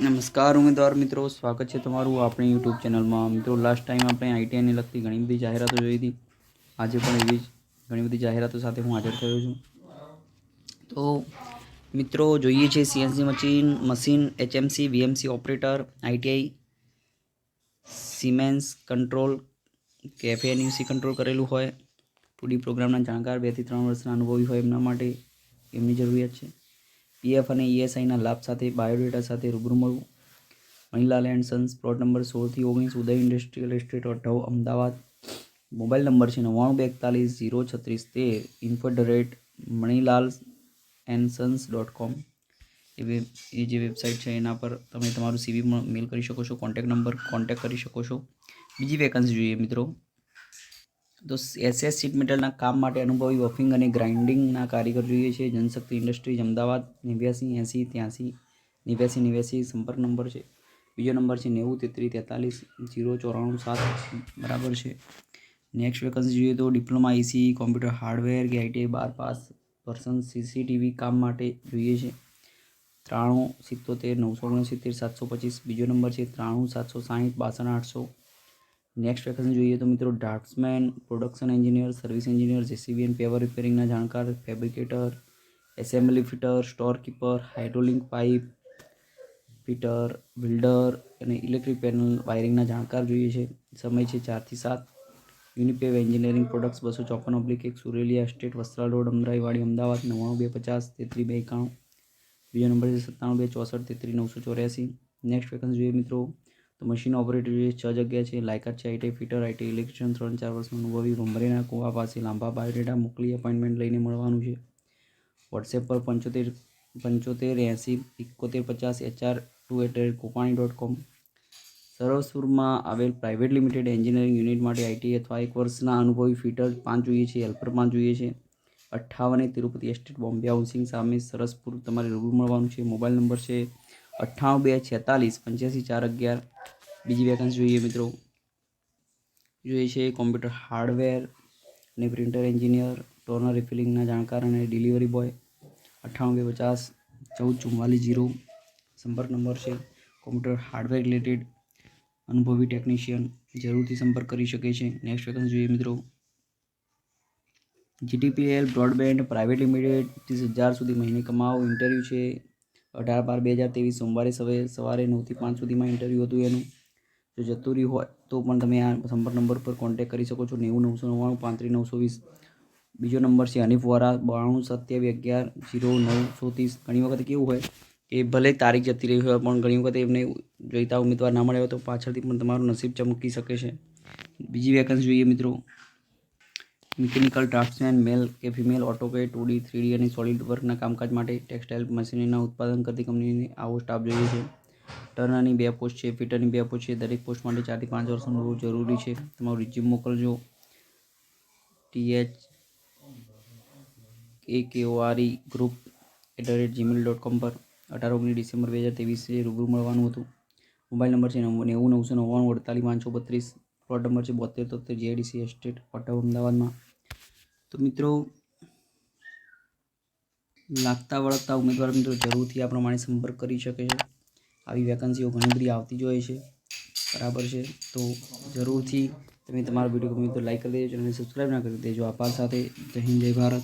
નમસ્કાર ઉમેદવાર મિત્રો, સ્વાગત છે તમારું આપણી યુટ્યુબ ચેનલમાં. મિત્રો લાસ્ટ ટાઈમ આપણે આઈટીઆઈને લગતી ઘણી બધી જાહેરાતો જોઈ હતી. આજે પણ એવી જ ઘણી બધી જાહેરાતો સાથે હું હાજર થયો છું. તો મિત્રો, જોઈએ છે CNC machine machine HMC VMC operator ITI Siemens control કે એફએનયુસી કંટ્રોલ કરેલું હોય. ટુડી પ્રોગ્રામના જાણકાર બેથી ત્રણ વર્ષના અનુભવી હોય એમના માટે એમની જરૂરિયાત છે. પીએફ અને ઈએસઆઈના લાભ સાથે બાયોડેટા સાથે રૂબરૂ મળવું. મહિલા એન્ડ સન્સ પ્લોટ નંબર સોળથી ઓગણીસ, ઉદય ઇન્ડસ્ટ્રીયલ એસ્ટેટ અઠાવ અમદાવાદ. મોબાઈલ નંબર છે નવ્વાણું બે એકતાલીસ ઝીરો, છત્રીસ, તેર. Info the rate Manilal and sons dot com એ એ જે વેબસાઇટ છે એના પર તમે તમારું સીવી મેલ કરી શકો છો કોન્ટેક નંબર કોન્ટેક કરી શકો છો. બીજી વેકન્સી જોઈએ મિત્રો. તો એસએસ શીટ મેટલના કામ માટે અનુભવી વફિંગ અને ગ્રાઇન્ડિંગના કારીગર જોઈએ છે. જનશક્તિ ઇન્ડસ્ટ્રીઝ અમદાવાદ, નેવ્યાસી, એંસી, ત્યાંસી, નેવ્યાસી નેવ્યાસી, સંપર્ક નંબર છે. બીજો નંબર છે નેવું તેત્રીસ તેતાલીસ, જીરો, ચોરાણું, સાત, બરાબર છે. નેક્સ્ટ વેકન્સી જોઈએ તો ડિપ્લોમા આઈસી કોમ્પ્યુટર હાર્ડવેર કે આઈટીઆઈ બાર પાસ પર્સન સીસીટીવી કામ માટે જોઈએ છે. ત્રાણું, સિત્તોતેર, નવસો ઓગણસિત્તેર, સાતસો પચીસ. બીજો નંબર છે ત્રાણું, સાતસો સાહીઠ, બાસઠ, આઠસો નેક્સ્ટ વેકેશન જોઈએ તો મિત્રો draftsman production engineer service engineer JCB and paver રિપેરિંગના જાણકાર fabricator assembly fitter store keeper hydraulic pipe fitter builder અને ઇલેક્ટ્રિક પેનલ વાયરિંગના જાણકાર જોઈએ છે. સમય છે ચારથી સાત. યુનિપેવ એન્જિનિયરિંગ પ્રોડક્ટ્સ બસો ચોપન ઓબ્લિક એક સુરેલિયા સ્ટેટ વસ્ત્રાલ રોડ, અમરાઈવાડી, અમદાવાદ, નવ્વાણું બે પચાસ, તેત્રી બે એકાણું. બીજો નંબર છે સત્તાણું બે ચોસઠ, તેત્રી નવસો ચોર્યાસી. નેક્સ્ટ વેકન્સ જોઈએ મિત્રો તો મશીન ઓપરેટર છ જગ્યા છે, લાયકાત છે આઈટી ફિટર આઈટી ઇલેક્ટ્રિશિયન ત્રણ ચાર વર્ષનો અનુભવી ભમરેના કુવા પાસે લાંબા બાયોડેટા, મોકલી એપોઇન્ટમેન્ટ લઈને મળવાનું છે. વોટ્સએપ પર પંચોતેર પંચોતેર એંસી એકોતેર, પચાસ, HR two at Kopani dot com સરવસુરમાં આવેલ પ્રાઇવેટ લિમિટેડ એન્જિનિયરિંગ યુનિટ માટે આઈટી અથવા એક વર્ષના અનુભવી ફિટર પાંચ જોઈએ છે હેલ્પર પાંચ જોઈએ છે. અઠ્ઠાવન તિરુપતિ એસ્ટેટ બોમ્બે હાઉસિંગ સામે સરસપુર તમારે રૂબરૂ મળવાનું છે. મોબાઈલ નંબર છે અઠ્ઠાણું બે છેતાલીસ, પંચ્યાસી, ચાર અગિયાર બીજી વેકન્સી જોઈએ મિત્રો. જોઈએ છે કોમ્પ્યુટર હાર્ડવેર અને પ્રિન્ટર એન્જિનિયર ટોનર રિફિલિંગના જાણકાર અને ડિલિવરી બોય અઠ્ઠાણું બે પચાસ, ચૌદ ચુમ્માલીસ જીરો. સંપર્ક નંબર છે કોમ્પ્યુટર હાર્ડવેર રિલેટેડ અનુભવી ટેકનિશિયન જરૂરથી સંપર્ક કરી શકે છે. નેક્સ્ટ વેકન્સી જોઈએ મિત્રો. જીટીપીએલ બ્રોડબેન્ડ પ્રાઇવેટ લિમિટેડ ત્રીસ હજાર સુધી મહિને કમાવો ઇન્ટરવ્યૂ છે. અઢાર બાર બે હજાર ત્રેવીસ, સોમવારે સવારે સવારે નવથી પાંચ સુધીમાં ઇન્ટરવ્યૂ હતું એનું. જો જતું રહ્યું હોય, તો પણ તમે આ સંપર્ક નંબર પર કોન્ટેક કરી શકો છો. નેવું નવસો નવ્વાણું પાંત્રીસ નવસો વીસ. બીજો નંબર છે હનીફ વોરા, બાણું સત્યાવીસ અગિયાર જીરો નવસો ત્રીસ. ઘણી વખત કેવું હોય કે ભલે તારીખ જતી રહી હોય, પણ ઘણી વખત એમને જોઈતા ઉમેદવાર ના મળે હોય, તો પાછળથી પણ તમારું નસીબ ચમકી શકે છે. બીજી વેકન્સી જોઈએ મિત્રો. મિકેનિકલ ડ્રાફ્ટ્સમેન મેલ કે female AutoCAD two D, three D અને સોલિડ વર્કના કામકાજ માટે ટેક્સટાઇલ મશીનરીના ઉત્પાદન કરતી કંપનીને આવો સ્ટાફ જોઈએ છે. ટર્નરની બે પોસ્ટ છે, ફિટરની બે પોસ્ટ છે, દરેક પોસ્ટ માટે ચારથી પાંચ વર્ષનો અનુભવ જરૂરી છે. તમારું રિઝ્યુમ મોકલજો. TH A K O R E group at the rate Gmail dot com પર અઢાર, ઓગણીસ ડિસેમ્બર બે હજાર ત્રેવીસે રૂબરૂ મળવાનું હતું. મોબાઈલ નંબર છે નેવું નવસો નવ્વાણું, અડતાલીસ, પાંચસો બત્રીસ. પ્લોટ નંબર છે બોતેર, તોતેર જીઆઈડીસી એસ્ટેટ પટવ અમદાવાદમાં. તો મિત્રો, લાગતા વળગતા ઉમેદવાર મિત્રો જરૂરથી આ પ્રમાણે સંપર્ક કરી શકે છે. આવી વેકન્સીઓ ઘણી બધી આવતી જ હોય છે. બરાબર છે? તો જરૂરથી તમે તમારો વીડિયો ગમે તો લાઈક કરી દેજો અને સબસ્ક્રાઈબ ના કરી દેજો. આભાર સાથે જય હિન્દ, જય ભારત.